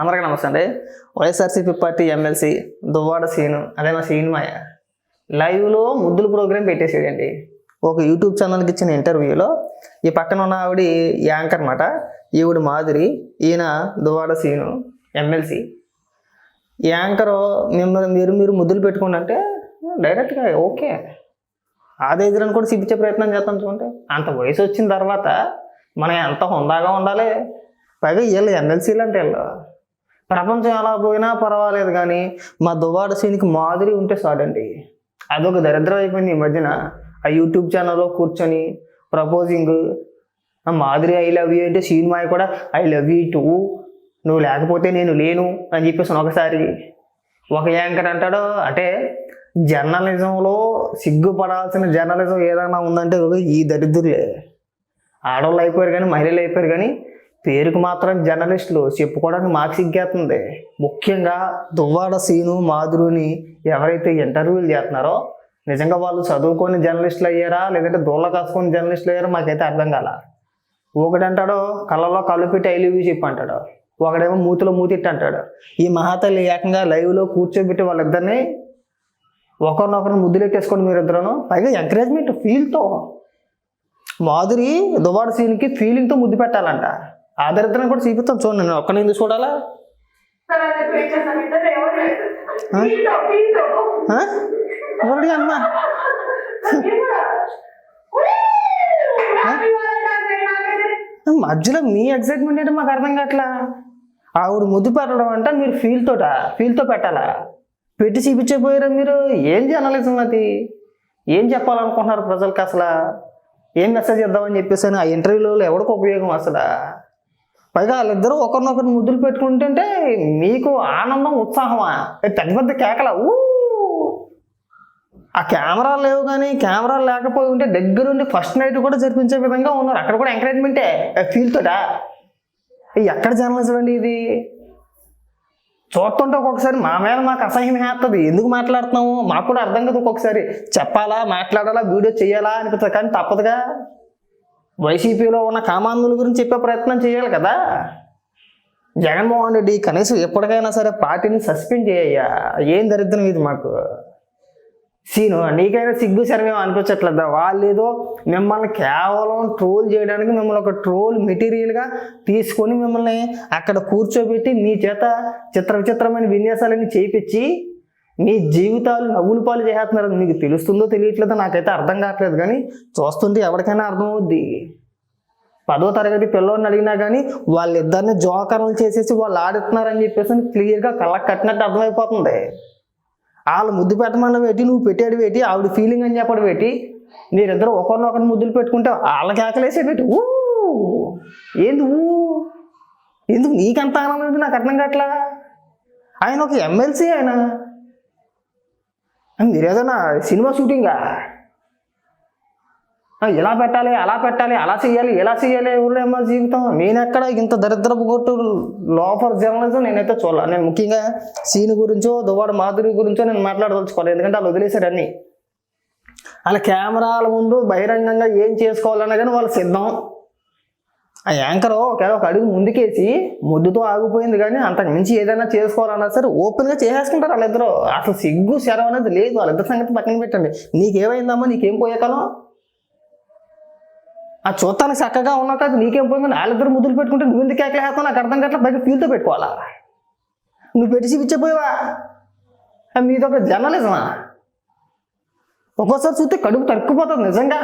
అందరికీ నమస్తే అండి. YSRCP party MLC Duvvada Seenu అదే మా సీన్ మాయ లైవ్లో ముద్దుల ప్రోగ్రాం పెట్టేసేదండి ఒక యూట్యూబ్ ఛానల్కి ఇచ్చిన ఇంటర్వ్యూలో ఈ పక్కన ఉన్న ఆవిడ యాంకర్ అనమాట ఈవిడ మాదిరి ఈయన దువ్వాడ సీను ఎమ్మెల్సీ. యాంకర్ మిమ్మల్ని మీరు మీరు ముద్దులు పెట్టుకోండి అంటే డైరెక్ట్గా ఓకే. అదే ఎదురని కూడా చూపించే ప్రయత్నం చేస్తాం చూడండి. అంత వయసు వచ్చిన తర్వాత మనం ఎంత హుందాగా ఉండాలి? పైగా వీళ్ళు ఎమ్మెల్సీలు అంటే వీళ్ళు. ప్రపంచం ఎలా పోయినా పర్వాలేదు కానీ మా దువాడ సీన్కి మాదిరి ఉంటే చాలండి. అదొక దరిద్రం అయిపోయింది ఈ మధ్యన. ఆ యూట్యూబ్ ఛానల్లో కూర్చొని ప్రపోజింగ్. ఆ మాదిరి ఐ లవ్ యూ అంటే సీన్ మాయ కూడా ఐ లవ్ యూ టూ. నువ్వు లేకపోతే నేను లేను అని చెప్పేసి ఒకసారి ఒక యాంకర్ అంటాడు. అంటే జర్నలిజంలో సిగ్గుపడాల్సిన జర్నలిజం ఏదైనా ఉందంటే ఈ దరిద్రులే. ఆడవాళ్ళు అయిపోయారు కానీ మహిళలు అయిపోయారు కానీ పేరుకు మాత్రం జర్నలిస్టులు చెప్పుకోవడానికి మాకు సిగ్గేస్తుంది ముఖ్యంగా దువ్వాడ సీను మాధురుని ఎవరైతే ఇంటర్వ్యూలు చేస్తున్నారో నిజంగా వాళ్ళు చదువుకొని జర్నలిస్టులు అయ్యారా? లేదంటే దూళ్ళ కాసుకొని జర్నలిస్టులు అయ్యారా? మాకైతే అర్థం కాల. ఒకడంటాడో కళ్ళలో కళ్ళు పెట్టి ఐ చెప్పి అంటాడు. ఒకడేమో మూతిలో మూతిట్టు అంటాడు. ఈ మహాతల్లి ఏకంగా లైవ్లో కూర్చోబెట్టి వాళ్ళిద్దరిని ఒకరినొకరిని ముద్దులెట్టేసుకోండి మీరిద్దరూ పైగా ఎంకరేజ్మెంట్ ఫీల్తో మాధురి దువాడ సీన్కి ఫీలింగ్తో ముద్దు పెట్టాలంట. ఆ దరిద్రం కూడా చూపిస్తాను చూడండి నేను ఒక్కనే ఎందుకు చూడాలా? ఆ? ఎవరిది అమ్మా? మధ్యలో మీ ఎగ్జైట్మెంట్ అంటే మాకు అర్థం కావట్లా? ఆవిడ ముద్దు పెట్టడం అంటే మీరు ఫీల్ తోట? ఫీల్తో పెట్టాలా? పెట్టి చూపించకపోయారా మీరు? ఏం జర్నలిజం అది? ఏం చెప్పాలనుకుంటున్నారు ప్రజలకు అసలు? ఏం మెసేజ్ ఇద్దామని చెప్పేసి ఆ ఇంటర్వ్యూలో ఎవరికి ఉపయోగం అసలు? పైగా వాళ్ళిద్దరూ ఒకరినొకరు ముద్దులు పెట్టుకుంటుంటే మీకు ఆనందం ఉత్సాహమా? పెద్ద పెద్ద కేకల? ఊ! ఆ కెమెరాలు లేవు కానీ కెమెరాలు లేకపోయి ఉంటే దగ్గరుండి ఫస్ట్ నైట్ కూడా జరిపించే విధంగా ఉన్నారు. అక్కడ కూడా ఎంకరేజ్మెంటే ఫీల్తోటా ఎక్కడ జర్నలిజం అండి ఇది? చూస్తుంటే ఒక్కొక్కసారి మా మీద మాకు అసహ్యం వేస్తుంది. ఎందుకు మాట్లాడుతున్నాము మాకు కూడా అర్థం కదా ఒక్కొక్కసారి. చెప్పాలా? మాట్లాడాలా? వీడియో చేయాలా? అనిపిస్తుంది. కానీ తప్పదుగా. వైసీపీలో ఉన్న కామాంధుల గురించి చెప్పే ప్రయత్నం చేయాలి కదా. జగన్మోహన్ రెడ్డి కనీసం ఎప్పటికైనా సరే పార్టీని సస్పెండ్ చేయయ్యా ఏం దరిద్రం ఇది మాకు. సీను నీకైనా సిగ్గు శరమేం అనిపించట్లేదా? వాళ్ళు ఏదో మిమ్మల్ని కేవలం ట్రోల్ చేయడానికి మిమ్మల్ని ఒక ట్రోల్ మెటీరియల్గా తీసుకొని మిమ్మల్ని అక్కడ కూర్చోబెట్టి మీ చేత చిత్ర విచిత్రమైన విన్యాసాలన్నీ చేయించి మీ జీవితాలు నవ్వులు పాలు చేస్తున్నారు. మీకు తెలుస్తుందో తెలియట్లేదో నాకైతే అర్థం కావట్లేదు కానీ చూస్తుంటే ఎవరికైనా అర్థమవుద్ది. పదో తరగతి పిల్లోని అడిగినా కానీ వాళ్ళిద్దరిని జోకర్లు చేసేసి వాళ్ళు ఆడుతున్నారని చెప్పేసి క్లియర్గా కళ్ళకు కట్టినట్టు అర్థమైపోతుంది. వాళ్ళు ముద్దు పెట్టమన్న పెట్టి నువ్వు పెట్టాడు పెట్టి ఆవిడ ఫీలింగ్ అని చెప్పడం పెట్టి మీరిద్దరు ఒకరినొకరు ముద్దులు పెట్టుకుంటే వాళ్ళకి ఆకలేసే పెట్టి ఊ! ఏంది ఊ? ఎందుకు నీకంత ఆనందం నాకు అర్థం కావట్లా? ఆయన ఒక ఎమ్మెల్సీ ఆయన మీరు ఏదైనా సినిమా షూటింగా? ఇలా పెట్టాలి అలా పెట్టాలి అలా చేయాలి ఇలా చేయాలి ఊళ్ళో ఏమో జీవితం. ఎక్కడ ఇంత దరిద్రపు కొట్టు లోపర్ జర్నలిజం నేనైతే చూడాలి. నేను ముఖ్యంగా సీన్ గురించో దువ్వాడ మాధురి గురించో నేను మాట్లాడదలుచుకోవాలి ఎందుకంటే వాళ్ళు వదిలేశారు అన్ని. వాళ్ళ కెమెరాల ముందు బహిరంగంగా ఏం చేసుకోవాలన్నా కానీ వాళ్ళు సిద్ధం. ఆ యాంకర్ ఒకవేళ ఒక అడుగు ముందుకేసి ముద్దుతో ఆగిపోయింది కానీ అంతకు మించి ఏదైనా చేసుకోవాలన్నా సరే ఓపెన్గా చేసేసుకుంటారు వాళ్ళిద్దరు. అసలు సిగ్గు శరం అనేది లేదు. వాళ్ళిద్దరు సంగతి పక్కన పెట్టండి. నీకేమైందమ్మా? నీకేం పోయేకాలం ఆ చూడటానికి చక్కగా ఉన్నాక నీకేం పోయింది? వాళ్ళిద్దరు ముద్దులు పెట్టుకుంటే నువ్వు ఎందుకు కేకలేస్తావు నాకు అర్థం కట్ల బయట ఫీల్తో పెట్టుకోవాలా? నువ్వు పెట్టి చూపించపోయావా ఆ ఒక జర్నలిజమా? ఒక్కోసారి చూస్తే కడుపు తక్కుపోతుంది నిజంగా.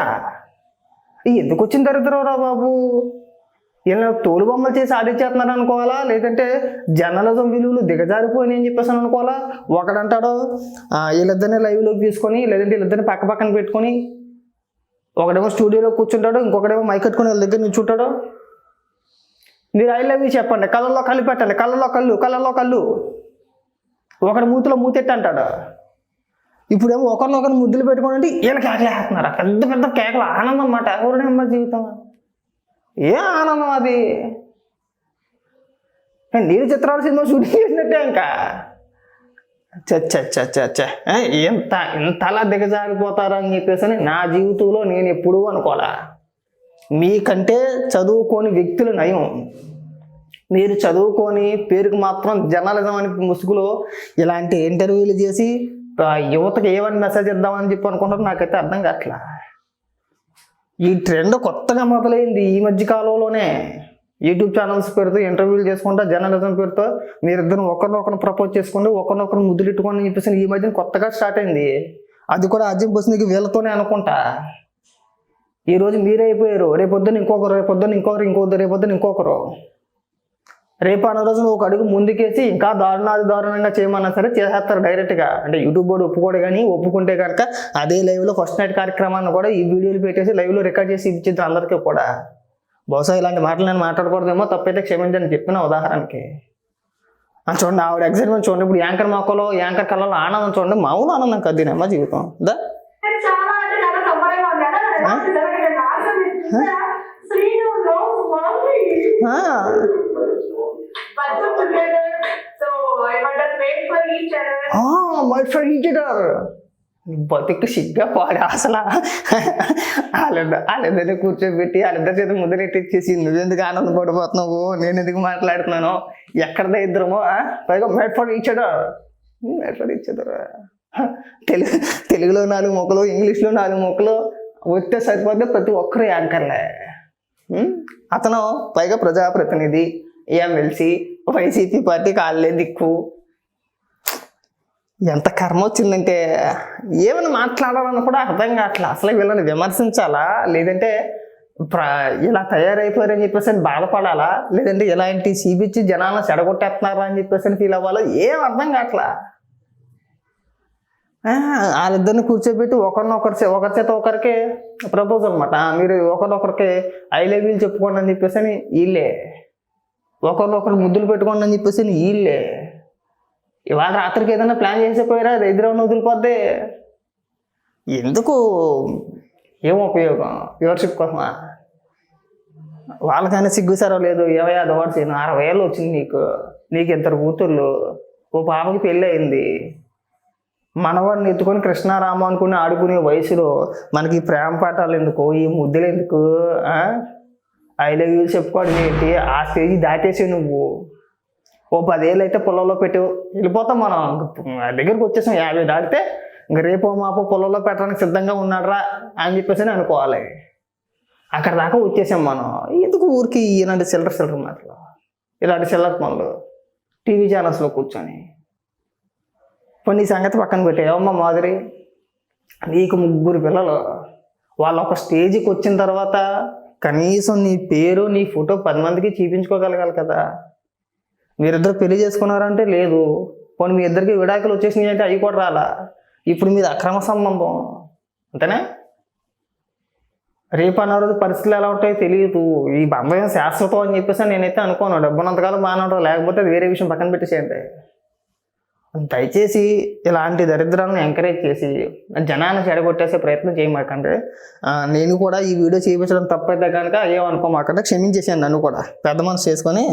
ఎందుకు వచ్చిన దరిద్రం రా బాబు? వీళ్ళని తోలు బొమ్మలు చేసి ఆడిచ్చేస్తున్నారు అనుకోవాలా? లేదంటే జర్నలిజం విలువలు దిగజారిపోయినాయి అని చెప్పేసి అనుకోవాలా? ఒకడంటాడు వీళ్ళిద్దరిని లైవ్లోకి తీసుకొని లేదంటే వీళ్ళిద్దరిని పక్క పక్కన పెట్టుకొని ఒకడేమో స్టూడియోలో కూర్చుంటాడు ఇంకొకడేమో మైక్ కట్టుకొని వాళ్ళ దగ్గర నిల్చుంటాడు మీరు ఐ లవ్ యూ చెప్పండి. కళ్ళల్లో కళ్ళు పెట్టండి. కళ్ళల్లో కళ్ళు కళ్ళల్లో కళ్ళు. ఒకటి మూతిలో మూతెట్టి అంటాడు ఇప్పుడేమో ఒకరినొకరు ముద్దులు పెట్టుకోండి అంటే వీళ్ళ కేకలు వేస్తున్నారు పెద్ద పెద్ద కేకలు ఆనందం అన్నమాట. ఎవరినమ్మ జీవితం ఏ ఆనందం అది? నేను చిత్రాల సినిమా షూటింగ్ చేసినట్టే ఇంకా. చచ్చ ఎంత ఇంతలా దిగజారిపోతారు అని చెప్పేసి నా జీవితంలో నేను ఎప్పుడూ అనుకోలే. మీకంటే చదువుకోని వ్యక్తులు నయం. మీరు చదువుకొని పేరుకు మాత్రం జర్నలిజం అని ముసుగులో ఇలాంటి ఇంటర్వ్యూలు చేసి యువతకు ఏమని మెసేజ్ ఇద్దామని చెప్పి అనుకుంటారు నాకైతే అర్థం కావట్లా. ఈ ట్రెండ్ కొత్తగా మొదలైంది ఈ మధ్య కాలంలోనే. యూట్యూబ్ ఛానల్స్ పేరుతో ఇంటర్వ్యూలు చేసుకుంటా జర్నలిజం పేరుతో మీరిద్దరు ఒకరినొకరు ప్రపోజ్ చేసుకోండి ఒకరినొకరు ముద్దులెట్టుకొని అని చెప్పేసి ఈ మధ్యన కొత్తగా స్టార్ట్ అయింది. అది కూడా అజ్యం బస్సునికి వీళ్ళతోనే అనుకుంటా. ఈరోజు రోజు మీరే అయిపోయారు. రేపొద్దున ఇంకొకరు రేపొద్దున ఇంకొకరు ఇంకొకరు రేపొద్దున ఇంకొకరు. రేపు అన్న రోజున ఒక అడుగు ముందుకేసి ఇంకా దారుణాది దారుణంగా చేయమన్నా సరే చేసేస్తారు డైరెక్ట్గా అంటే యూట్యూబ్ బోర్డు ఒప్పుకోడు కానీ ఒప్పుకుంటే కనుక అదే లైవ్లో ఫస్ట్ నైట్ కార్యక్రమాన్ని కూడా ఈ వీడియోలు పెట్టేసి లైవ్లో రికార్డ్ చేసి ఇచ్చింది అందరికీ కూడా. బహుశా ఇలాంటి మాటలు నేను మాట్లాడకూడదేమో తప్పైతే క్షమించండి చెప్పిన ఉదాహరణకి. చూడండి ఆవిడ ఎగ్జైట్మెంట్ చూడండి ఇప్పుడు యాంకర్ మొక్కలో యాంకర్ కళ్ళలో ఆనందం చూడండి మామూలు ఆనందం కాదు దీనమ్మ జీవితం. దా? Srinu work for each other బతుకు సిగ్గా పాడు అసలు. వాళ్ళిద్దరు వాళ్ళిద్దరిని కూర్చోబెట్టి వాళ్ళిద్దరి చేత ముద్రెట్టిచ్చేసి నువ్వెందుకు ఆనందపడిపోతున్నావు? నేను ఎందుకు మాట్లాడుతున్నాను? ఎక్కడదా ఇద్దరమో పైగా మెడ్ ఫర్ ఇచ్చాడు మెడ్ ఫర్ ఇచ్చాడు తెలుగు తెలుగులో నాలుగు మొక్కలు ఇంగ్లీష్లో నాలుగు మొక్కలు వస్తే సరిపోతే ప్రతి ఒక్కరు యాంకర్లే. అతను పైగా ప్రజాప్రతినిధి. ఎమ్మెల్సీ? వైసీపీ పార్టీ కాళ్ళే దిక్కు. ఎంత కర్మ వచ్చిందంటే ఏమైనా మాట్లాడాలని కూడా అర్థం కావట్లే. అసలు వీళ్ళని విమర్శించాలా? లేదంటే ప్ర- ఇలా తయారైపోయారని చెప్పేసి అని బాధపడాలా? లేదంటే ఇలాంటి చూపించి జనాలను చెడగొట్టేస్తున్నారా అని చెప్పేసి అని ఫీల్ అవ్వాలా? ఏం అర్థం కావట్లా? వాళ్ళిద్దరిని కూర్చోబెట్టి ఒకరినొకరి ఒకరి చేత ఒకరికి ప్రపోజ్ అనమాట మీరు ఒకరినొకరికి ఐ లవ్ చెప్పుకోండి అని చెప్పేసి అని వీళ్ళే. ఒకరినొకరు ముద్దులు పెట్టుకోండి అని చెప్పేసి వీళ్ళే ఇవాళ రాత్రికి ఏదైనా ప్లాన్ చేసిపోయారా ఎదురవన్న వదిలిపోద్దే ఎందుకు? ఏం ఉపయోగం? వ్యూవర్షిప్ కోసమా? వాళ్ళకైనా సిగ్గుసారో లేదు? ఏవై అది వాడు అరవై ఏళ్ళు వచ్చింది నీకు. నీకు ఇద్దరు కూతుర్లు? ఓ పాపకి పెళ్ళి అయింది. మనవాడిని ఎత్తుకొని కృష్ణారామ అనుకుని ఆడుకునే వయసులో మనకి ప్రేమ పాఠాలు ఎందుకు? ఈ ముద్దులు ఎందుకు? ఐ లవ్ యూ చెప్పుకోవడం ఏంటి? ఆ స్టేజ్ దాటేసి నువ్వు. ఓ పదేళ్ళు అయితే పొలంలో పెట్టి. వెళ్ళిపోతాం మనం. దగ్గరికి వచ్చేసాం. యాభై దాటితే ఇంక రేపో మాపో పొలంలో పెట్టడానికి సిద్ధంగా ఉన్నాడురా అని చెప్పేసి అని అనుకోవాలి. అక్కడ దాకా వచ్చేసాం మనం. ఎందుకు ఊరికి ఇలాంటి చిల్లర సిల్లర్ మాటలు? ఇలాంటి చిల్లర పనులు. టీవీ ఛానల్స్లో కూర్చొని. కొన్ని సంగతి పక్కన పెట్టే. మాదిరి నీకు ముగ్గురు పిల్లలు. వాళ్ళు ఒక స్టేజ్కి వచ్చిన తర్వాత కనీసం నీ పేరు నీ ఫోటో పది మందికి చూపించుకోగలగాలి కదా. మీరిద్దరు పెళ్ళి చేసుకున్నారంటే లేదు. పోనీ మీ ఇద్దరికి విడాకులు వచ్చేసినాయి అంటే అవి కూడా రాలా. ఇప్పుడు మీది అక్రమ సంబంధం. అంతేనా? రేపు అన్న రోజు పరిస్థితులు ఎలా ఉంటాయో తెలియదు ఈ బంధం శాశ్వతం అని చెప్పేసి నేనైతే అనుకోను. డబ్బునంతకాలం బాగానే ఉంటావు లేకపోతే వేరే విషయం పక్కన పెట్టేసేయండి. దయచేసి ఇలాంటి దరిద్రాలను ఎంకరేజ్ చేసి జనాన్ని చెడగొట్టేసే ప్రయత్నం చేయమాకండి. నేను కూడా ఈ వీడియో చేయించడం తప్పైతే కనుక ఏమనుకోమాకండి క్షమించేసాను నన్ను కూడా. పెద్ద మనసు చేసుకొని